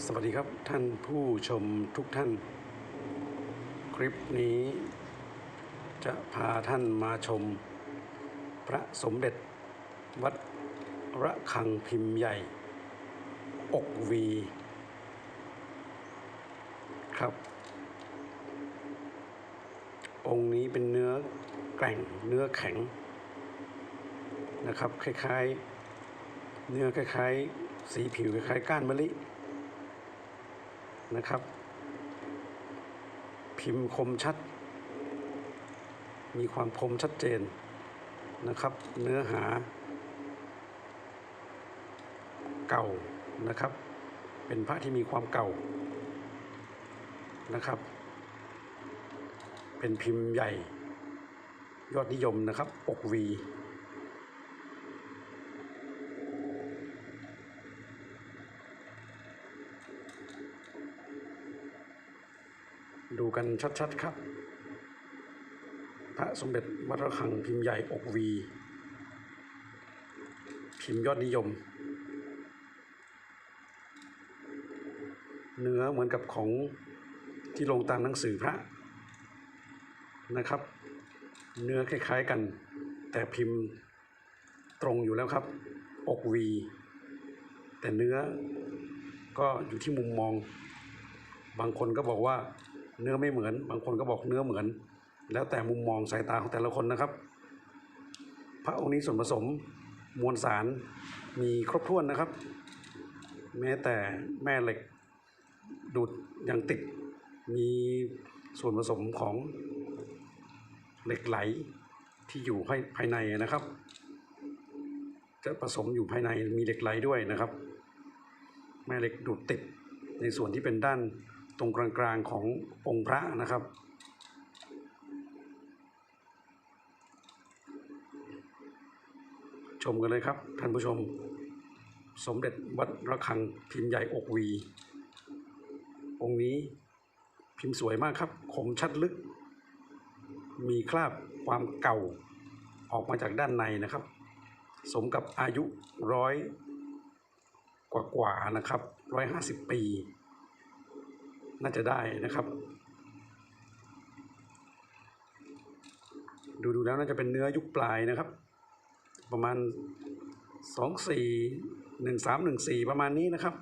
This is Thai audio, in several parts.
สวัสดีครับท่านผู้ชมทุกท่าน คลิปนี้ จะพาท่านมาชม พระสมเด็จ วัดระฆังพิมพ์ใหญ่ อกวี ครับ องค์นี้เป็นเนื้อแกร่งเนื้อแข็ง นะครับ คล้ายๆ เนื้อคล้ายๆ สีผิวคล้ายๆ ก้านมะลิ นะครับ พิมพ์คมชัด มีความคมชัดเจนนะครับ เนื้อหา เก่านะครับ เป็นพระที่มีความเก่านะครับ เป็นพิมพ์ใหญ่ ยอดนิยมนะครับอกวี ดูกันชัดๆครับ พระสมเด็จวัดระฆังพิมพ์ใหญ่อกวี พิมพ์ยอดนิยม เนื้อเหมือนกับของที่ลงตามหนังสือพระนะครับ เนื้อคล้ายๆกัน แต่พิมพ์ตรงอยู่แล้วครับ อกวี แต่เนื้อก็อยู่ที่มุมมอง บางคนก็บอกว่า เนื้อไม่เหมือน บางคนก็บอกเนื้อเหมือน แล้วแต่มุมมองสายตาของแต่ละคนนะครับ พระองค์นี้ส่วนผสมมวลสารมีครบถ้วนนะครับ แม้แต่แม่เหล็กดูดยังติด มีส่วนผสมของเหล็กไหลที่อยู่ภายภายในนะครับ จะผสมอยู่ภายในมีเหล็กไหลด้วยนะครับ แม่เหล็กดูดติดในส่วนที่เป็นด้าน ตรงกลางๆขององค์พระนะครับ ชมกันเลยครับท่านผู้ชม สมเด็จวัดระฆังพิมพ์ใหญ่อกวี องค์นี้พิมพ์สวยมากครับคมชัดลึก มีคราบความเก่าออกมาจากด้านในนะครับ สมกับอายุร้อยกว่าๆนะครับร้อยห้าสิบปี น่าจะได้นะครับ ดูดูแล้วน่าจะเป็นเนื้อยุคปลายนะครับ ประมาณสองสี่หนึ่งสามหนึ่งสี่ประมาณนี้นะครับ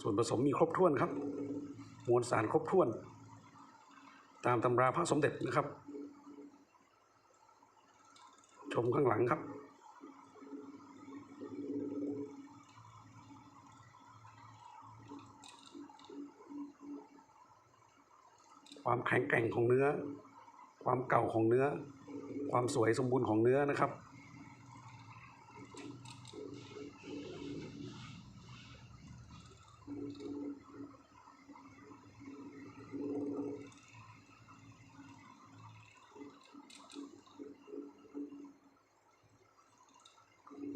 ส่วนผสมมีครบถ้วนครับ มวลสารครบถ้วน ตามตำราพระสมเด็จนะครับ มข้างหลังครับ ความแข็งแกร่งของเนื้อ ความเก่าของเนื้อ ความสวยสมบูรณ์ของเนื้อนะครับ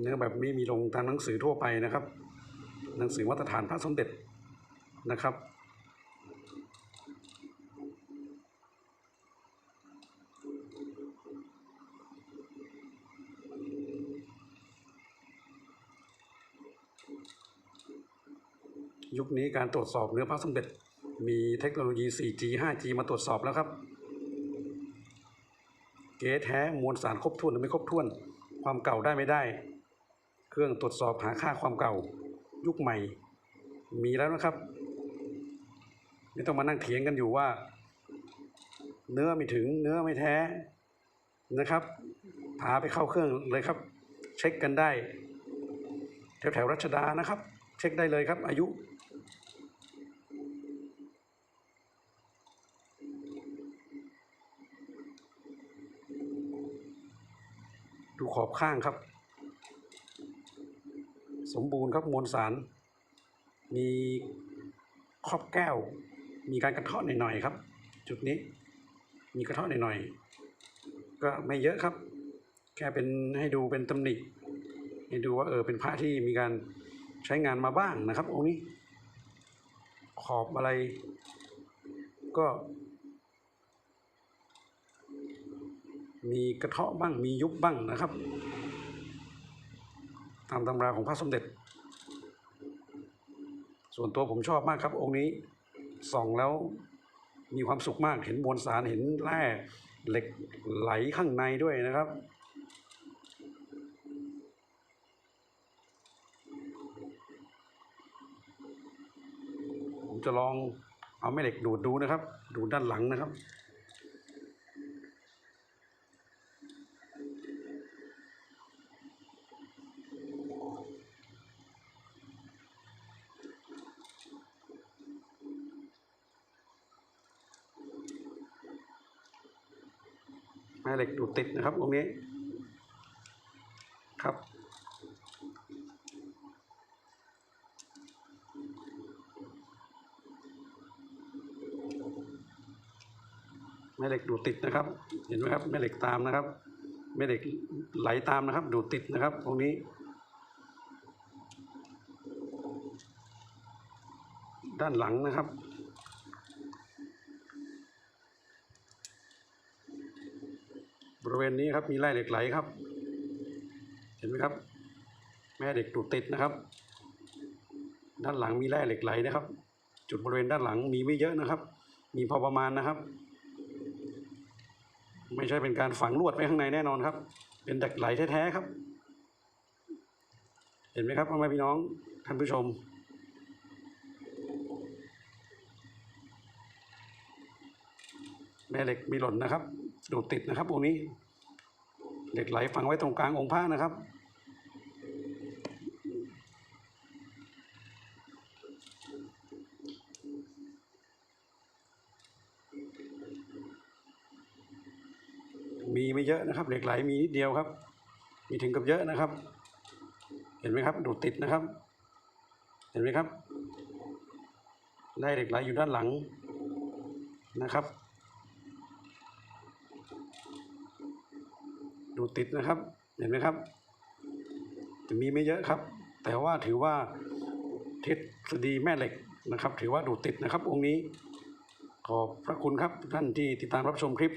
เนื้อแบบนี้มีลงตามหนังสือทั่วไปนะครับ หนังสือมาตรฐานพระสมเด็จนะครับยุคนี้การตรวจสอบเนื้อพระสมเด็จมีเทคโนโลยี 4G 5G มาตรวจสอบแล้วครับ เก๊แท้มวลสารครบถ้วนหรือไม่ครบถ้วน ความเก่าได้ไม่ได้ เครื่องตรวจสอบหาค่าความเก่า ยุคใหม่ มีแล้วนะครับ ไม่ต้องมานั่งเถียงกันอยู่ว่า เนื้อไม่ถึงเนื้อไม่แท้นะครับพาไปเข้าเครื่องเลยครับ เช็คกันได้ แถวแถวรัชดานะครับ เช็คได้เลยครับ อายุดูขอบข้างครับ สมบูรณ์ครับมวลสาร มีครอบแก้ว มีการกระเทาะหน่อยๆครับ จุดนี้มีกระเทาะหน่อยๆก็ไม่เยอะครับ แค่เป็นให้ดูเป็นตำหนิให้ดูว่าเออเป็นพระที่มีการใช้งานมาบ้างนะครับองค์นี้ ขอบอะไรก็มีกระเทาะบ้างมียุบบ้างนะครับ ตามตำราของพระสมเด็จ ส่วนตัวผมชอบมากครับ องค์นี้ส่องแล้วมีความสุขมากเห็นมวลสารเห็นแร่เหล็กไหลข้างในด้วยนะครับ ผมจะลองเอาแม่เหล็กดูดดูนะครับ ดูดด้านหลังนะครับ แม่เหล็กดูดติดนะครับตรงนี้ครับ แม่เหล็กดูดติดนะครับ เห็นไหมครับแม่เหล็กตามนะครับ แม่เหล็กไหลตามนะครับ ดูดติดนะครับตรงนี้ ด้านหลังนะครับ ริเวณนี้ครับมีแร่เหล็กไหลครับ เห็นไหมครับ แม่เหล็กดูดติดนะครับ ด้านหลังมีแร่เหล็กไหลนะครับ จุดบริเวณด้านหลังมีไม่เยอะนะครับ มีพอประมาณนะครับ ไม่ใช่เป็นการฝังลวดไว้ข้างในแน่นอนครับ เป็นเหล็กไหลแท้ๆครับ เห็นไหมครับพ่อแม่พี่น้องท่านผู้ชมแม่เหล็กมีหล่นนะครับ ดูดติดนะครับองค์นี้เหล็กไหลฝังไว้ตรงกลางองค์พระนะครับ มีไม่เยอะนะครับ เหล็กไหลมีนิดเดียวครับ มีถึงกับเยอะนะครับ เห็นไหมครับ ดูดติดนะครับ เห็นไหมครับไล่เหล็กไหลอยู่ด้านหลังนะครับ ดูติดนะครับ เห็นไหมครับ จะมีไม่เยอะครับ แต่ว่าถือว่าทฤษฎีแม่เหล็กนะครับ ถือว่าดูติดนะครับองค์นี้ ขอบพระคุณครับท่านที่ติดตามรับชมคลิป